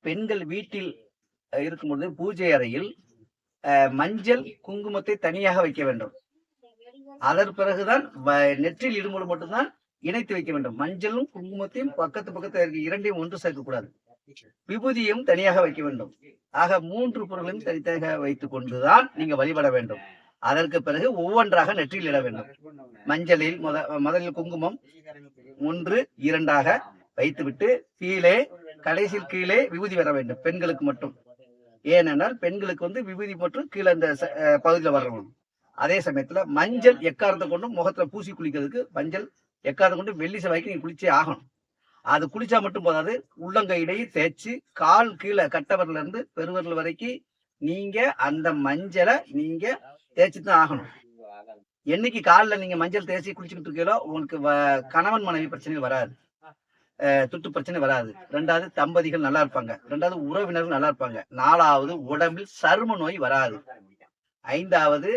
பெண்கள் வீட்டில் அஹ், இருக்கும்பொழுது பூஜை அறையில் அஹ், மஞ்சள் குங்குமத்தை தனியாக வைக்க வேண்டும். அதன் பிறகுதான் வ- இடும்போது மட்டும்தான் இணைத்து வைக்க வேண்டும். மஞ்சளும் குங்குமத்தையும் பக்கத்து பக்கத்தில் இருக்க இரண்டையும் ஒன்று சேர்க்கக்கூடாது. விபூதியும் தனியாக வைக்க வேண்டும். ஆக மூன்று பொருளையும் தனித்தனியாக வைத்துக் கொண்டுதான் நீங்க வழிபட வேண்டும். அதற்கு பிறகு ஒவ்வொன்றாக நெற்றியில் இட வேண்டும். மஞ்சளில் முத முதலில் குங்குமம் ஒன்று இரண்டாக வைத்துவிட்டு கீழே கடைசியில் கீழே விபூதி வர வேண்டும் பெண்களுக்கு மட்டும். ஏனென்றால் பெண்களுக்கு வந்து விபூதி மற்றும் கீழே அந்த ச- பகுதியில வரணும். அதே சமயத்துல மஞ்சள் எக்காரத்தை கொண்டும் முகத்துல பூசி குளிக்கிறதுக்கு மஞ்சள் எக்காரத்தை கொண்டு வெள்ளி செவ்வாய்க்கு நீங்க குளிச்சே ஆகணும். அது குளிச்சா மட்டும் போதாது உள்ளங்கையிடையே தேய்ச்சி கால் கீழே கட்டவரில இருந்து பெருவரில் வரைக்கும் நீங்க அந்த மஞ்சளை நீங்க தேய்ச்சி தான் ஆகணும். என்னைக்கு காலில் நீங்க மஞ்சள் தேய்ச்சி குளிச்சுக்கிட்டு இருக்கீங்களோ உங்களுக்கு வ- கணவன் மனைவி பிரச்சனைகள் வராது. துட்டு பிரச்சனை வராது. ரெண்டாவது தம்பதிகள் நல்லா இருப்பாங்க. ரெண்டாவது உறவினர்கள் நல்லா இருப்பாங்க. நாலாவது உடம்பில் சரும நோய் வராது. ஐந்தாவது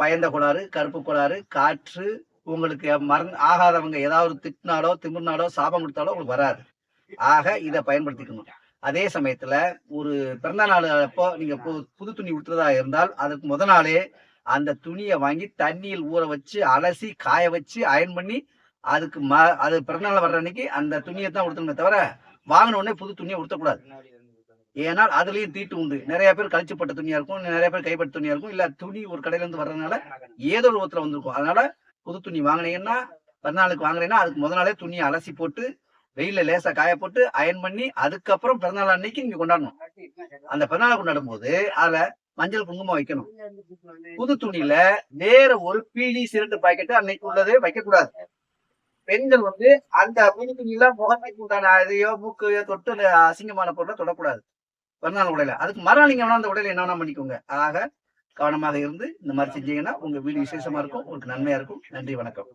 பயந்த கோளாறு கருப்பு கோளாறு காற்று உங்களுக்கு மறந்து ஆகாதவங்க ஏதாவது திட்டினாலோ திமிர்னாலோ சாபம் கொடுத்தாலோ உங்களுக்கு வராது. ஆக இதை பயன்படுத்திக்கணும். அதே சமயத்துல ஒரு பிறந்த நாள் அப்போ நீங்க புது துணி உடுத்துறதா இருந்தால் அதுக்கு முத நாளே அந்த துணியை வாங்கி தண்ணியில் ஊற வச்சு அலசி காய வச்சு அயன் பண்ணி அதுக்கு ம அது பிறந்தநாள் வர்ற அன்னைக்கு அந்த துணியை தான் உடுத்தணுமே தவிர வாங்கின உடனே புது துணியை உடுத்தக்கூடாது. ஏன்னால் அதுலயும் தீட்டு உண்டு. நிறைய பேர் கழிச்சுப்பட்ட துணியா இருக்கும் நிறைய பேர் கைப்பட்ட துணியா இருக்கும். இல்ல துணி ஒரு கடையிலேருந்து வர்றதுனால ஏதோ ஒரு ஒருத்தர் வந்திருக்கும். அதனால புது துணி வாங்கினீங்கன்னா பிறந்தநாளுக்கு வாங்குறீங்கன்னா அதுக்கு முத நாளே துணியை அலசி போட்டு வெயில லேசா காய போட்டு அயன் பண்ணி அதுக்கப்புறம் பிறந்தநாள் அன்னைக்கு நீங்க கொண்டாடணும். அந்த பிறந்தநாள் கொண்டாடும் போது அதுல மஞ்சள் குங்குமம் வைக்கணும். புது துணியில வேற ஒரு பீலி சிரண்டு பாக்கெட் அன்னைக்கு உள்ளதே வைக்க கூடாது பெண்கள் வந்து அந்த குஞ்சு குஞ்சுலாம் முகத்துக்கு உண்டான அதையோ மூக்கையோ தொட்டு அந்த அசிங்கமான பொருளை தொடக்கூடாது. மறுநாள் உடையில. அதுக்கு மறுநாள் நீங்க வேணா அந்த உடையில என்ன வேணா பண்ணிக்கோங்க. ஆக கவனமாக இருந்து இந்த மாதிரி செஞ்சீங்கன்னா உங்க வீடு விசேஷமா இருக்கும் உங்களுக்கு நன்மையா இருக்கும். நன்றி வணக்கம்.